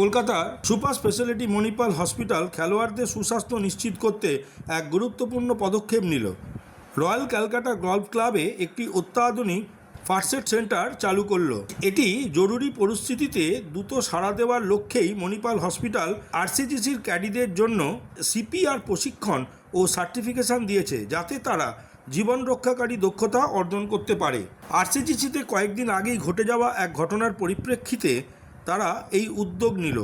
কলকাতার super speciality Manipal hospital খেলোয়াড়দের সুস্বাস্থ্য নিশ্চিত করতে এক গুরুত্বপূর্ণ পদক্ষেপ নিল। রয়্যাল ক্যালকাটা গল্ফ ক্লাবে একটি অত্যাধুনিক ফার্স্ট সেন্টার চালু করল। এটি জরুরি পরিস্থিতিতে দ্রুত সাড়া দেওয়ার লক্ষ্যেই মণিপাল হসপিটাল আরসিজিসির ক্যাডিদের জন্য সিপিআর প্রশিক্ষণ ও সার্টিফিকেশন দিয়েছে, যাতে তারা জীবন রক্ষাকারী দক্ষতা অর্জন করতে পারে। আরসিজিসিতে কয়েকদিন আগেই ঘটে যাওয়া এক ঘটনার পরিপ্রেক্ষিতে তারা এই উদ্যোগ নিল।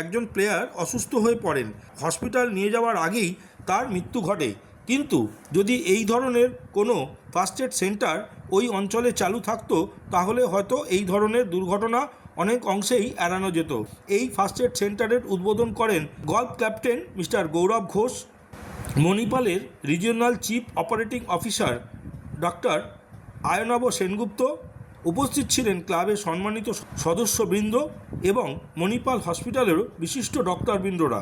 একজন প্লেয়ার অসুস্থ হয়ে পড়েন। হসপিটাল নিয়ে যাওয়ার আগেই তার মৃত্যু ঘটে। কিন্তু যদি এই ধরনের কোনো ফার্স্ট এড সেন্টার ওই অঞ্চলে চালু থাকতো, তাহলে হয়তো এই ধরনের দুর্ঘটনা অনেক অংশেই এড়ানো যেত। এই ফার্স্ট এড সেন্টারের উদ্বোধন করেন golf captain mister Gaurav Ghosh. মণিপালের regional chief operating officer doctor Ayanab Sengupta. উপস্থিত ছিলেন ক্লাবের সম্মানিত সদস্যবৃন্দ এবং মণিপাল হসপিটালেরও বিশিষ্ট ডক্টরবৃন্দরা।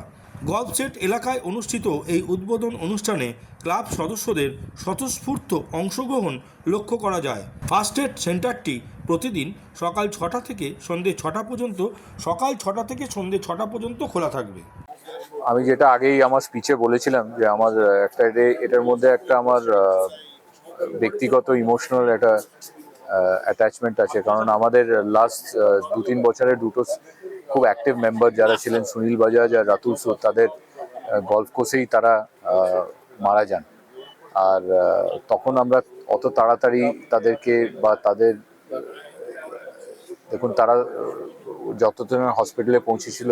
গল্ফ সেট এলাকায় অনুষ্ঠিত এই উদ্বোধন অনুষ্ঠানে ক্লাব সদস্যদের স্বতঃস্ফূর্ত অংশগ্রহণ লক্ষ্য করা যায়। ফার্স্ট এড সেন্টারটি প্রতিদিন সকাল ছটা থেকে সন্ধে ছটা পর্যন্ত, সকাল ছটা থেকে সন্ধে ছটা পর্যন্ত খোলা থাকবে। আমি যেটা আগেই আমার স্পিচে বলেছিলাম যে আমার একটা এটার মধ্যে একটা আমার ব্যক্তিগত ইমোশনাল একটা অ্যাটাচমেন্ট আছে। কারণ আমাদের লাস্ট দু তিন বছরের দুটো খুব অ্যাক্টিভ মেম্বার যারা ছিলেন, সুনীল বাজাজ আর রাতুল সুর, তাদের গল্ফ কোর্সেই তারা মারা যান। আর তখন আমরা অত তাড়াতাড়ি তাদেরকে বা তাদের, দেখুন তারা যতদিন হসপিটালে পৌঁছেছিল,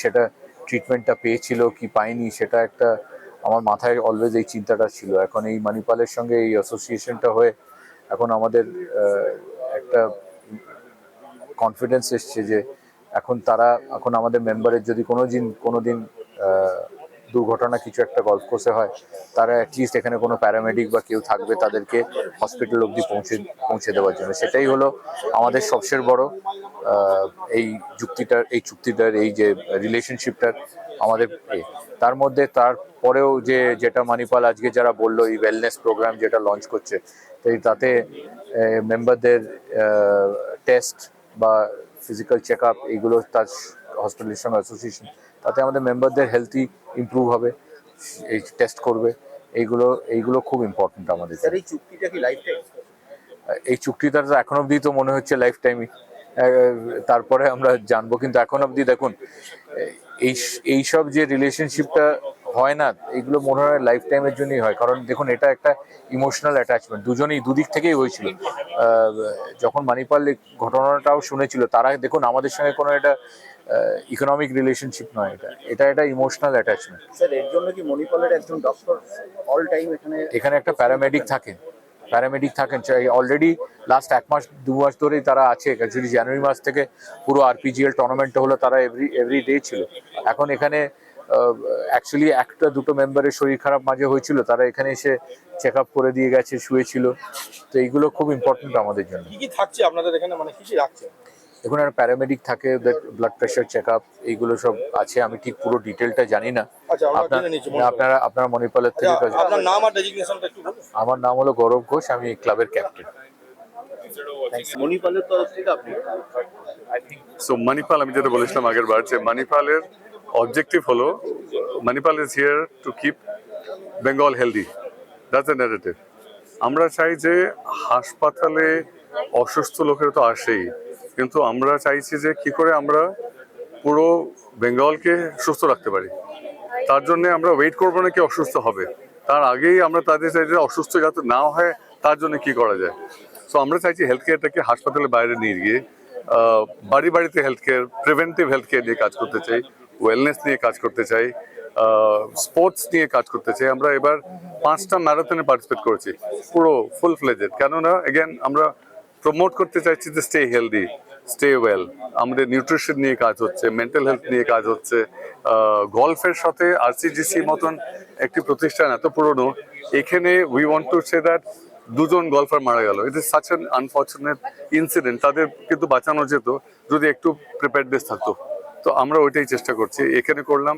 সেটা ট্রিটমেন্টটা পেয়েছিল কি পায়নি, সেটা একটা আমার মাথায় অলওয়েজ এই চিন্তাটা ছিল। এখন এই মানিপালের সঙ্গে এই অ্যাসোসিয়েশনটা হয়ে এখন আমাদের একটা কনফিডেন্স এসছে যে এখন তারা, এখন আমাদের মেম্বারের যদি কোনো দিন কোনো দিন দুর্ঘটনা কিছু একটা গল্ফ কোর্সে হয়, তারা অ্যাটলিস্ট এখানে কোনো প্যারামেডিক বা কেউ থাকবে তাদেরকে হসপিটাল অবধি পৌঁছে পৌঁছে দেওয়ার জন্য সেটাই হলো আমাদের সবচেয়ে বড় এই যুক্তিটার, এই চুক্তিটার, এই যে রিলেশনশিপটার আমাদের। তার মধ্যে তারপরেও যে, যেটা মানিপাল আজকে যারা বলল, এই ওয়েলনেস প্রোগ্রাম যেটা লঞ্চ করছে, তাই তাতে মেম্বারদের টেস্ট বা ফিজিক্যাল চেক আপ এইগুলো তার হসপিটালের সঙ্গে অ্যাসোসিয়েশন তাতে আমাদের মেম্বারদের হেলথি ইমপ্রুভ হবে এই টেস্ট করবে এইগুলো এইগুলো খুব ইম্পর্টেন্ট আমাদের এই চুক্তিটা কি লাইফ টাইম এই চুক্তিটা তো এখন অবধি তো মনে হচ্ছে লাইফ টাইমই তারপরে আমরা জানব কিন্তু এখন অবধি দেখুন এই এইসব যে রিলেশনশিপটা হয় না এগুলো মনে হয় লাইফ টাইমের জন্যই হয়। কারণ দেখুন এটা একটা ইমোশনাল অ্যাটাচমেন্ট দুজনেই দুদিক থেকেই হয়েছিল। যখন মানিপাল ঘটনাটাও শুনেছিল তারা দেখুন আমাদের সঙ্গে কোনো একটা ইকোনমিক রিলেশনশিপ নয় এটা। এটা একটা ইমোশনাল অ্যাটাচমেন্ট স্যার এর জন্য কি মণিপালের একজন ডক্টর অল টাইম এখানে এখানে একটা প্যারামেডিক থাকেন। প্যারামেডিক থাকেন অলরেডি লাস্ট এক মাস দু মাস ধরেই তারা আছে। অ্যাকচুয়ালি জানুয়ারি মাস থেকে পুরো আরপিজিএল টুর্নামেন্টটা হলো তারা এভরি এভরি ডে ছিল। এখন এখানে অ্যাকচুয়ালি একটা দুটো মেম্বারের শরীর খারাপ মাঝে হয়েছিল। তারা এখানে এসে চেক আপ করে দিয়ে গেছে শুয়েছিল। তো এইগুলো খুব ইম্পর্টেন্ট আমাদের জন্য। কি কি থাকছে আপনাদের এখানে? মানে কি কি রাখছে এখন একটা প্যারামেডিক থাকে ব্লাড প্রেশার চেক আপ এইগুলো সব আছে আমি ঠিক পুরো ডিটেলটা জানি না। আচ্ছা আপনার। আপনারা মণিপালের থেকে আচ্ছা, কাজ- আপনার নাম আর ডেজিগনেশনটা একটু বলুন। আমার নাম হলো গৌরব ঘোষ আমি ক্লাবের ক্যাপ্টেন মণিপালের তরফ থেকে আপনি সো মানিপাল আমি যেটা বলেছিলাম আগের বার যে মানিপালের অবজেক্টিভ হলো Manipal is here to keep Bengal healthy that's a negative আমরা চাই যে হাসপাতালে অসুস্থ লোকের তো আসেই। কিন্তু আমরা চাইছি যে কি করে আমরা পুরো বেঙ্গলকে সুস্থ রাখতে পারি। তার জন্য আমরা ওয়েট করব না কি অসুস্থ হবে। তার আগেই আমরা তাদের চাই যে অসুস্থ যাতে না হয়, তার জন্য কি করা যায়। সো আমরা চাইছি হেলথ কেয়ারটাকে হাসপাতালের বাইরে নিয়ে গিয়ে বাড়ি বাড়িতে health care preventive health care নিয়ে কাজ করতে চাই ওয়েলনেস নিয়ে কাজ করতে চাই স্পোর্টস নিয়ে কাজ করতে চাই। আমরা এবার পাঁচটা ম্যারাথনে পার্টিসিপেট করেছি, পুরো ফুল ফ্লেজেড কেননা এগেন আমরা প্রমোট করতে চাইছি যে স্টে হেলদি স্টে ওয়েল আমাদের নিউট্রিশন নিয়ে কাজ হচ্ছে মেন্টাল হেলথ নিয়ে কাজ হচ্ছে গল্ফের সাথে আরসিজিসি মতন একটি প্রতিষ্ঠান এত পুরনো, এখানে we want to say that দুজন গল্ফার মারা গেল। It is such an unfortunate incident তাদের কিন্তু বাঁচানো যেত, যদি একটু প্রিপেয়ারনেস থাকতো। তো আমরা ওইটাই চেষ্টা করছি। এখানে করলাম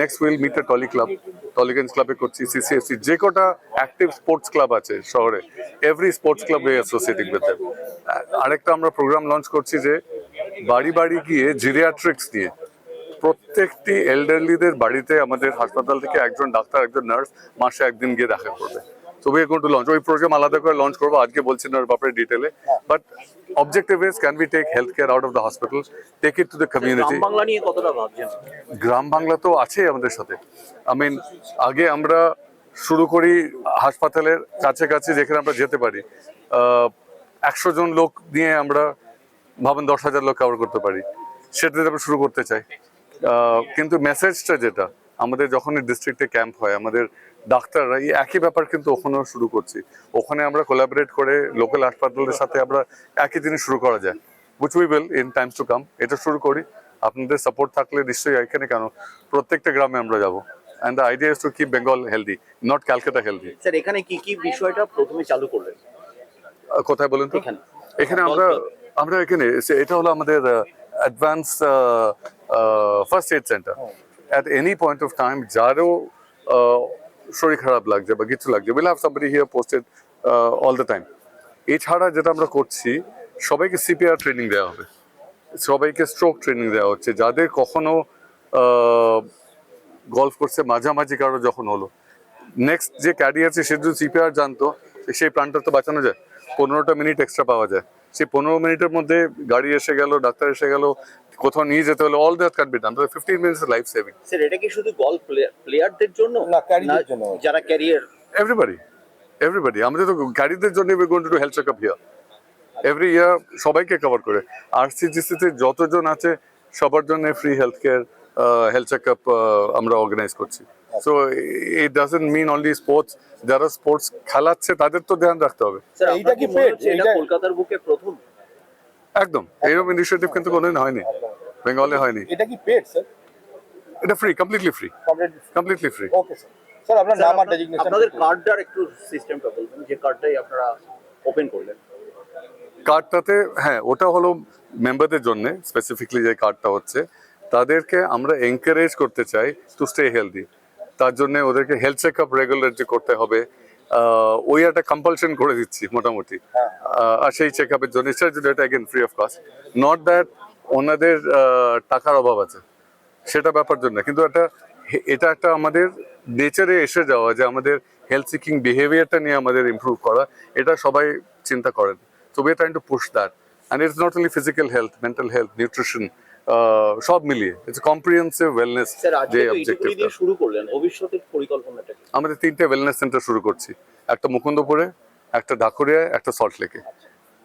next will meet the Tolly club Tollygunge ক্লাবে করছি সিসিএফসি যে কটা অ্যাক্টিভ স্পোর্টস ক্লাব আছে শহরে every sports club way associating with them আরেকটা আমরা প্রোগ্রাম লঞ্চ করছি যে বাড়ি বাড়ি গিয়ে জিরিয়াট্রিক্স নিয়ে। প্রত্যেকটি এল্ডারলিদের বাড়িতে আমাদের হাসপাতাল থেকে একজন ডাক্তার, একজন নার্স মাসে একদিন গিয়ে দেখা করবে। তো উই গোন টু লঞ্চ ওই প্রোগ্রাম আলাদা করে লঞ্চ করব। আজকে বলছি না ব্যাপারে ডিটেলে but is can be take health care out of the hospital take it to the community গ্রাম বাংলা নিয়ে কতটা ভাবছেন? গ্রাম বাংলা তো আছেই আমাদের সাথে। আই মিন আগে আমরা শুরু করি হাসপাতালের কাছে কাছে যেখানে আমরা যেতে পারি। একশো জন লোক নিয়ে আমরা ভাবেন দশ হাজার লোক কভার করতে পারি। সেটা দিয়ে আমরা শুরু করতে চাই। কিন্তু মেসেজটা যেটা আমাদের যখন ডিস্ট্রিক্টে ক্যাম্প হয় আমাদের ডাক্তাররা এই একই ব্যাপার কিন্তু ওখানেও শুরু করছি। ওখানে আমরা কোলাবরেট করে লোকাল হাসপাতালের সাথে আমরা একই জিনিস শুরু করা যায়। Which we will in times to come এটা শুরু করি। আপনাদের সাপোর্ট থাকলে নিশ্চয়ই এখানে কেন? প্রত্যেকটা গ্রামে আমরা যাব। And the idea is to keep Bengal healthy not Calcutta healthy sir এখানে কি কি বিষয়টা প্রথমে চালু করলেন? কোথায় বলুন তো? এখানে। এখানে আমরা আমরা এখানে এটা হলো আমাদের advance first aid center at any point of time যারও আহ, শরীর খারাপ লাগছে বা কিছু লাগছে. Will have somebody here posted all the time এছাড়া যেটা আমরা করছি সবাইকে সিপিআর ট্রেনিং দেওয়া হবে। সবাইকে স্ট্রোক ট্রেনিং দেওয়া হচ্ছে। যাদের কখনো গল্ফ করছে মাঝামাঝি কারও যখন হলো। নেক্সট যে আছে সে যদি সিপিআর জানতো সেই প্রাণটা তো বাঁচানো যায়। পনেরোটা মিনিট এক্সট্রা পাওয়া যায়। সেই পনেরো মিনিটের মধ্যে গাড়ি এসে গেল ডাক্তার এসে গেল কোথাও নিয়ে যেতে হলে all that can be done fifteen minutes life saving sir এটা কি শুধু গল্ফ প্লেয়ারদের জন্য? না, ক্যারিদের জন্য। যারা ক্যারিয়ার এভরিবাডি এভরিবাডি আমাদের তো গাড়িদের জন্য we going to do health checkup here every year সবাইকে কভার করে। আরসিজিসিতে যতজন আছে সবার জন্য free health care health checkup আমরা অর্গানাইজ করছি। So it doesn't mean only sports যারা স্পোর্টস খেলাচ্ছে তাদের তো ধ্যান রাখতে হবে। স্যার এইটা কি? হচ্ছে এটা কলকাতার বুকে প্রথম? একদম এইরকম ইনিশিয়েটিভ কিন্তু কোনোদিন হয়নি। বেঙ্গলে হয়নি। এটা কি পেড স্যার এটা free completely free completely free okay sir sir আপনার নাম আর ডেজিগনেশন আপনাদের কার্ডটার একটু সিস্টেমটা বলবেন যে কার্ডটাই আপনারা ওপেন করলেন। কার্ডটাতে হ্যাঁ ওটা হলো মেম্বারদের জন্য স্পেসিফিকলি যে কার্ডটা হচ্ছে। তাদেরকে আমরা এনকারেজ করতে চাই টু স্টে হেলদি তার জন্য ওদেরকে হেলথ চেক আপ যে করতে হবে। ওই একটা কম্পালশন করে দিচ্ছি মোটামুটি। আর সেই চেক আপের জন্য সেটা যদি এটা again free of cost not that ওনাদের টাকার অভাব আছে। সেটা ব্যাপার জন্য কিন্তু একটা এটা একটা আমাদের নেচারে এসে যাওয়া যে আমাদের হেলথ সিকিং বিহেভিয়ারটা নিয়ে আমাদের ইমপ্রুভ করা এটা সবাই চিন্তা করেন। So we trying to push that and it's not only physical health mental health nutrition সব মিলিয়ে। ইটস কম্প্রিহেন্সিভ ওয়েলনেস যে দিয়ে শুরু করলেন ভবিষ্যতের পরিকল্পনাটা কি? আমাদের তিনটে ওয়েলনেস সেন্টার শুরু করছি। একটা মুকুন্দপুরে একটা ঢাকুরিয়ায় একটা সল্টলেকে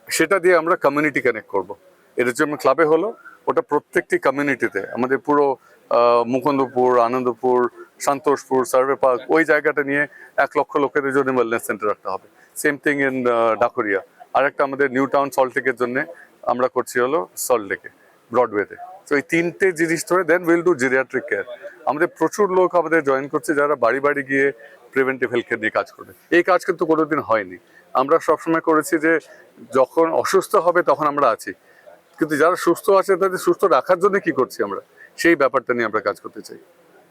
সেটা দিয়ে আমরা কমিউনিটি কানেক্ট করব। এটা যেমন ক্লাবে হলো ওটা প্রত্যেকটি কমিউনিটিতে আমাদের পুরো মুকুন্দপুর আনন্দপুর সন্তোষপুর সার্ভে পার্ক ওই জায়গাটা নিয়ে এক লক্ষ লোকেদের জন্য ওয়েলনেস সেন্টার রাখতে হবে। সেম থিং ইন ডাকুরিয়া আর একটা আমাদের নিউ টাউন সল্টলেকের জন্য আমরা করছি হলো সল্টলেকে ব্রডওয়েতে তো এই তিনটে জিনিস ধরে then will do geriatric care আমাদের প্রচুর লোক আমাদের জয়েন করছে যারা বাড়ি বাড়ি গিয়ে প্রিভেন্টিভ হেলথ কেয়ার নিয়ে কাজ করবে। এই কাজ কিন্তু কোনোদিন হয়নি। আমরা সবসময় করেছি যে যখন অসুস্থ হবে তখন আমরা আছি। কিন্তু যারা সুস্থ আছে তাদের সুস্থ রাখার জন্য কি করছি আমরা? সেই ব্যাপারটা নিয়ে আমরা কাজ করতে চাই।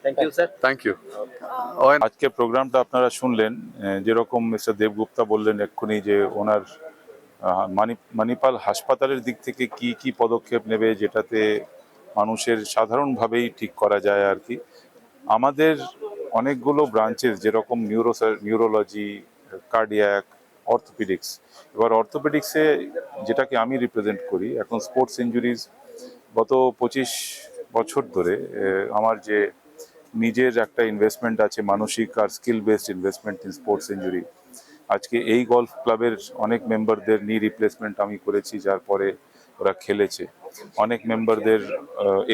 Thank you sir thank you আজকে প্রোগ্রামটা আপনারা শুনলেন যেরকম মিস্টার দেবগুপ্তা বললেন এক্ষুনি যে ওনার মানিপাল হাসপাতালের দিক থেকে কি কি পদক্ষেপ নেবে যেটাতে মানুষের সাধারণভাবেই ঠিক করা যায় আর কি? আমাদের অনেকগুলো ব্রাঞ্চেস যেরকম নিউরো নিউরোলজি, কার্ডিয়াক, অর্থোপেডিক্স, এবার অর্থোপেডিক্সে যেটাকে আমি রিপ্রেজেন্ট করি, এখন স্পোর্টস ইঞ্জুরিজ গত পঁচিশ বছর ধরে আমার যে নিজের একটা ইনভেস্টমেন্ট আছে, মানসিক আর skill based investment in sports injury আজকে এই গল্ফ ক্লাবের অনেক মেম্বারদের নি রিপ্লেসমেন্ট আমি করেছি, যার পরে ওরা খেলেছে। অনেক মেম্বারদের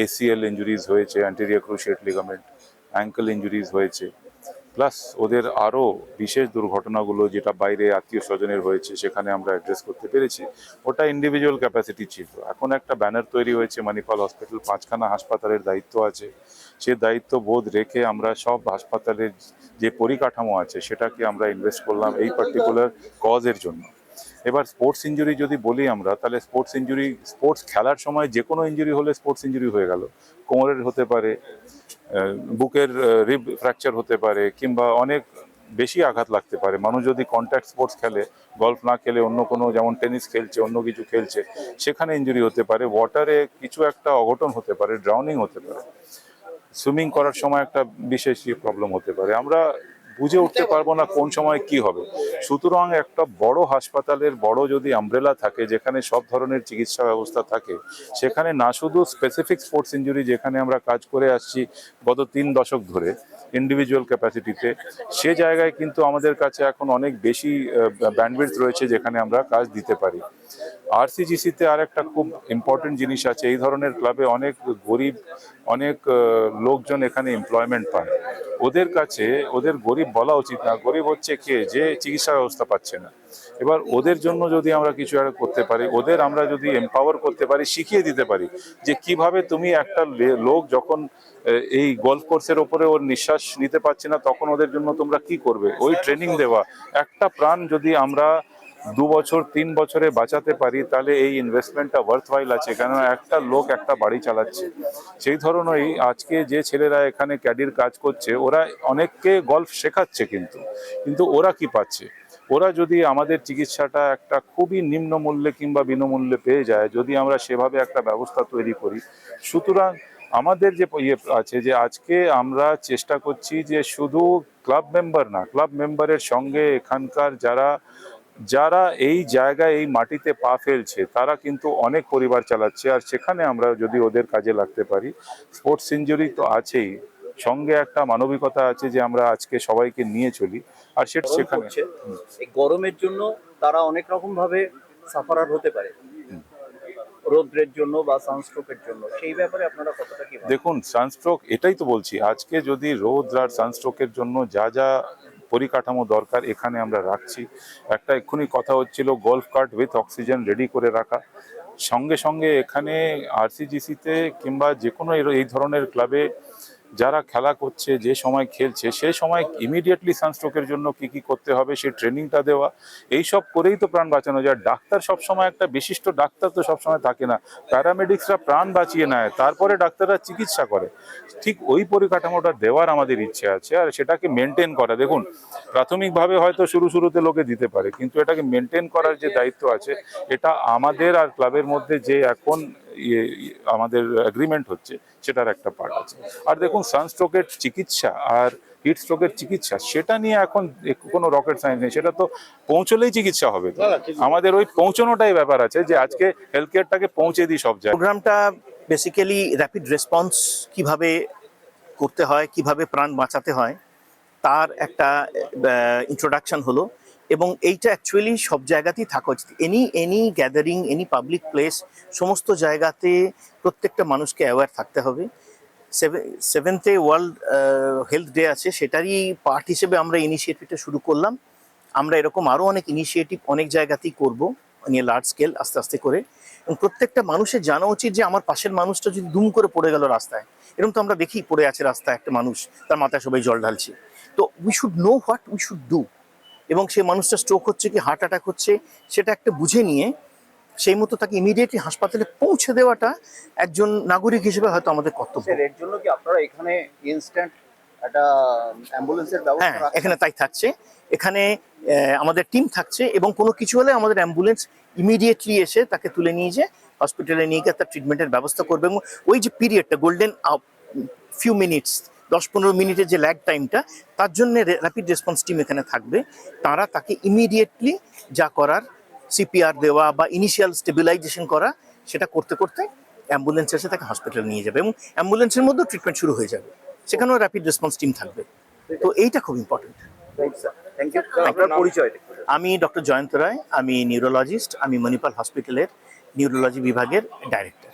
এসিএল ইঞ্জুরিজ হয়েছে anterior cruciate ligament ankle injuries হয়েছে। প্লাস ওদের আরও বিশেষ দুর্ঘটনাগুলো যেটা বাইরে আত্মীয় স্বজনের হয়েছে, সেখানে আমরা অ্যাড্রেস করতে পেরেছি। ওটা ইন্ডিভিজুয়াল ক্যাপাসিটি ছিল। এখন একটা ব্যানার তৈরি হয়েছে মানিপাল হসপিটাল পাঁচখানা হাসপাতালের দায়িত্ব আছে। সে দায়িত্ব বোধ রেখে আমরা সব হাসপাতালের যে পরিকাঠামো আছে, সেটাকে আমরা ইনভেস্ট করলাম এই পার্টিকুলার কজের জন্য। এবার স্পোর্টস ইঞ্জুরি যদি বলি আমরা, তাহলে স্পোর্টস ইঞ্জুরি স্পোর্টস খেলার সময় যে কোনো ইঞ্জুরি হলে স্পোর্টস ইঞ্জুরি হয়ে গেল। কোমরের হতে পারে বুকের রিব ফ্র্যাকচার হতে পারে, কিংবা অনেক বেশি আঘাত লাগতে পারে। মানুষ যদি কন্ট্যাক্ট স্পোর্টস খেলে গলফ না খেলে, অন্য কোনো যেমন টেনিস খেলছে, অন্য কিছু খেলছে, সেখানে ইঞ্জুরি হতে পারে। ওয়াটারে কিছু একটা অঘটন হতে পারে ড্রাউনিং হতে পারে। সুইমিং করার সময় একটা বিশেষ প্রবলেম হতে পারে। আমরা বুঝে উঠতে পারব না কোন সময় কি হবে। সুতরাং একটা বড় হাসপাতালের বড় যদি আমব্রেলা থাকে যেখানে সব ধরনের চিকিৎসা ব্যবস্থা থাকে সেখানে না শুধু স্পেসিফিক স্পোর্টস ইঞ্জুরি যেখানে আমরা কাজ করে আসছি গত তিন দশক ধরে ইন্ডিভিজুয়াল ক্যাপাসিটিতে সে জায়গায় কিন্তু আমাদের কাছে এখন অনেক বেশি ব্যান্ডউইথ রয়েছে যেখানে আমরা কাজ দিতে পারি। আরসিজিসিতে আর একটা খুব ইম্পর্টেন্ট জিনিস আছে। এই ধরনের ক্লাবে অনেক গরিব, অনেক লোকজন এখানে এমপ্লয়মেন্ট পায়। ওদের কাছে, ওদের গরিব বলা উচিত না। গরিব হচ্ছে কে? যে চিকিৎসা ব্যবস্থা পাচ্ছে না। এবার ওদের জন্য যদি আমরা কিছু একটা করতে পারি ওদের আমরা যদি এম্পাওয়ার করতে পারি শিখিয়ে দিতে পারি যে কীভাবে তুমি একটা লোক যখন এই গল্ফ কোর্সের ওপরে ওর নিঃশ্বাস নিতে পারছে না তখন ওদের জন্য তোমরা কি করবে? ওই ট্রেনিং দেওয়া। একটা প্রাণ যদি আমরা দু বছর তিন বছরে বাঁচাতে পারি তাহলে এই ইনভেস্টমেন্টটা ওয়ার্থওয়াইল আছে। কেন একটা লোক একটা বাড়ি চালাচ্ছে। সেই ধরনেরই আজকে যে ছেলেরা এখানে ক্যাডির কাজ করছে ওরা অনেককে গল্ফ শেখাচ্ছে কিন্তু। কিন্তু ওরা কি পাচ্ছে? ওরা যদি আমাদের চিকিৎসাটা একটা খুবই নিম্ন মূল্যে কিংবা বিনামূল্যে পেয়ে যায়, যদি আমরা সেভাবে একটা ব্যবস্থা তৈরি করি, সুতরাং আমাদের যে ইয়ে আছে যে আজকে আমরা চেষ্টা করছি যে শুধু ক্লাব মেম্বার না, ক্লাব মেম্বারের সঙ্গে এখানকার যারা যারা এই জায়গায়, এই মাটিতে পা ফেলছে, তারা কিন্তু অনেক পরিবার চালাচ্ছে। আর সেখানে আমরা যদি ওদের কাজে লাগতে পারি, স্পোর্টস ইঞ্জুরি তো আছেই। সঙ্গে একটা মানবিকতা আছে যে আমরা আজকে সবাইকে নিয়ে চলি আর সেটা সেখানে। এই গরমের জন্য তারা অনেক রকম ভাবে সাফারার হতে পারে। রৌদ্রের জন্য বা সানস্ট্রোকের জন্য। সেই ব্যাপারে আপনারা কতটা কি দেখুন সানস্ট্রোক এটাই তো বলছি আজকে যদি রোদ আর সানস্ট্রোকের জন্য যা যা পরিকাঠামো দরকার এখানে আমরা রাখছি। একটা এক্ষুনি কথা হচ্ছিল golf cart with oxygen ready করে রাখা। সঙ্গে সঙ্গে এখানে আরসিজিসিতে কিংবা যে কোনো এই ধরনের ক্লাবে যারা খেলা করছে, যে সময় খেলছে সেই সময় ইমিডিয়েটলি সানস্ট্রোকের জন্য কি কি করতে হবে সেই ট্রেনিংটা দেওয়া এই সব করেই তো প্রাণ বাঁচানো যায়। ডাক্তার সবসময় একটা বিশিষ্ট ডাক্তার তো সবসময় থাকে না। প্যারামেডিক্সরা প্রাণ বাঁচিয়ে নেয়, তারপরে ডাক্তাররা চিকিৎসা করে। ঠিক ওই পরিকাঠামোটা দেওয়ার আমাদের ইচ্ছে আছে আর সেটাকে মেনটেন করা। দেখুন, প্রাথমিকভাবে হয়তো শুরু শুরুতে লোকে দিতে পারে, কিন্তু এটাকে মেনটেন করার যে দায়িত্ব আছে, এটা আমাদের আর ক্লাবের মধ্যে যে এখন ইয়ে ইয়ে আমাদের এগ্রিমেন্ট হচ্ছে সেটার একটা পার্ট আছে। আর দেখুন সানস্ট্রোকের চিকিৎসা আর হিট স্ট্রোকের চিকিৎসা সেটা নিয়ে এখন কোনো রকেট সায়েন্স নেই। সেটা তো পৌঁছলেই চিকিৎসা হবে তো। আমাদের ওই পৌঁছানোটাই ব্যাপার আছে যে আজকে হেলথ কেয়ারটাকে পৌঁছে দিই সব জায়গায়। প্রোগ্রামটা বেসিক্যালি র্যাপিড রেসপন্স কীভাবে করতে হয় কীভাবে প্রাণ বাঁচাতে হয় তার একটা ইন্ট্রোডাকশন হলো। এবং এইটা অ্যাকচুয়ালি সব জায়গাতেই থাকা উচিত। Any any gathering any public place সমস্ত জায়গাতে প্রত্যেকটা মানুষকে অ্যাওয়্যার থাকতে হবে। সেভেন্থে ওয়ার্ল্ড হেলথ ডে আছে, সেটারই পার্ট হিসেবে আমরা ইনিশিয়েটিভটা শুরু করলাম। আমরা এরকম আরও অনেক ইনিশিয়েটিভ অনেক জায়গাতেই করব নিয়ে লার্জ স্কেল আস্তে আস্তে করে। এবং প্রত্যেকটা মানুষের জানা উচিত যে আমার পাশের মানুষটা যদি দুম করে পড়ে গেল রাস্তায়, এরকম তো আমরা দেখি পড়ে আছে রাস্তায় একটা মানুষ, তার মাথায় সবাই জল ঢালছে। তো we should know what we should do এবং সেই মানুষটা স্ট্রোক হচ্ছে কি হার্ট অ্যাটাক হচ্ছে সেটা একটা বুঝে নিয়ে সেই মতো তাকে ইমিডিয়েটলি হাসপাতালে পৌঁছে দেওয়াটা একজন নাগরিক হিসেবে হয়তো আমাদের কর্তব্য। এর জন্য কি আপনারা এখানে ইনস্ট্যান্ট একটা অ্যাম্বুলেন্সের হ্যাঁ ব্যবস্থা রাখছেন? এখানে তাই থাকছে। এখানে আমাদের টিম থাকছে এবং কোনো কিছু হলে আমাদের অ্যাম্বুলেন্স ইমিডিয়েটলি এসে তাকে তুলে নিয়ে যে হসপিটালে নিয়ে গিয়ে তার ট্রিটমেন্টের ব্যবস্থা করবে। এবং ওই যে পিরিয়ডটা গোল্ডেন ফিউ মিনিটস দশ পনেরো মিনিটের যে ল্যাগ টাইমটা তার জন্য র্যাপিড রেসপন্স টিম এখানে থাকবে। তারা তাকে ইমিডিয়েটলি যা করার সিপিআর দেওয়া বা ইনিশিয়াল স্টেবিলাইজেশন করা সেটা করতে করতে অ্যাম্বুলেন্স এসে তাকে হসপিটালে নিয়ে যাবে এবং অ্যাম্বুলেন্সের মধ্যেও ট্রিটমেন্ট শুরু হয়ে যাবে। সেখানেও র্যাপিড রেসপন্স টিম থাকবে। তো এইটা খুব ইম্পর্টেন্ট আমি ডক্টর জয়ন্ত রায় আমি নিউরোলজিস্ট আমি মণিপাল হসপিটালের নিউরোলজি বিভাগের ডাইরেক্টর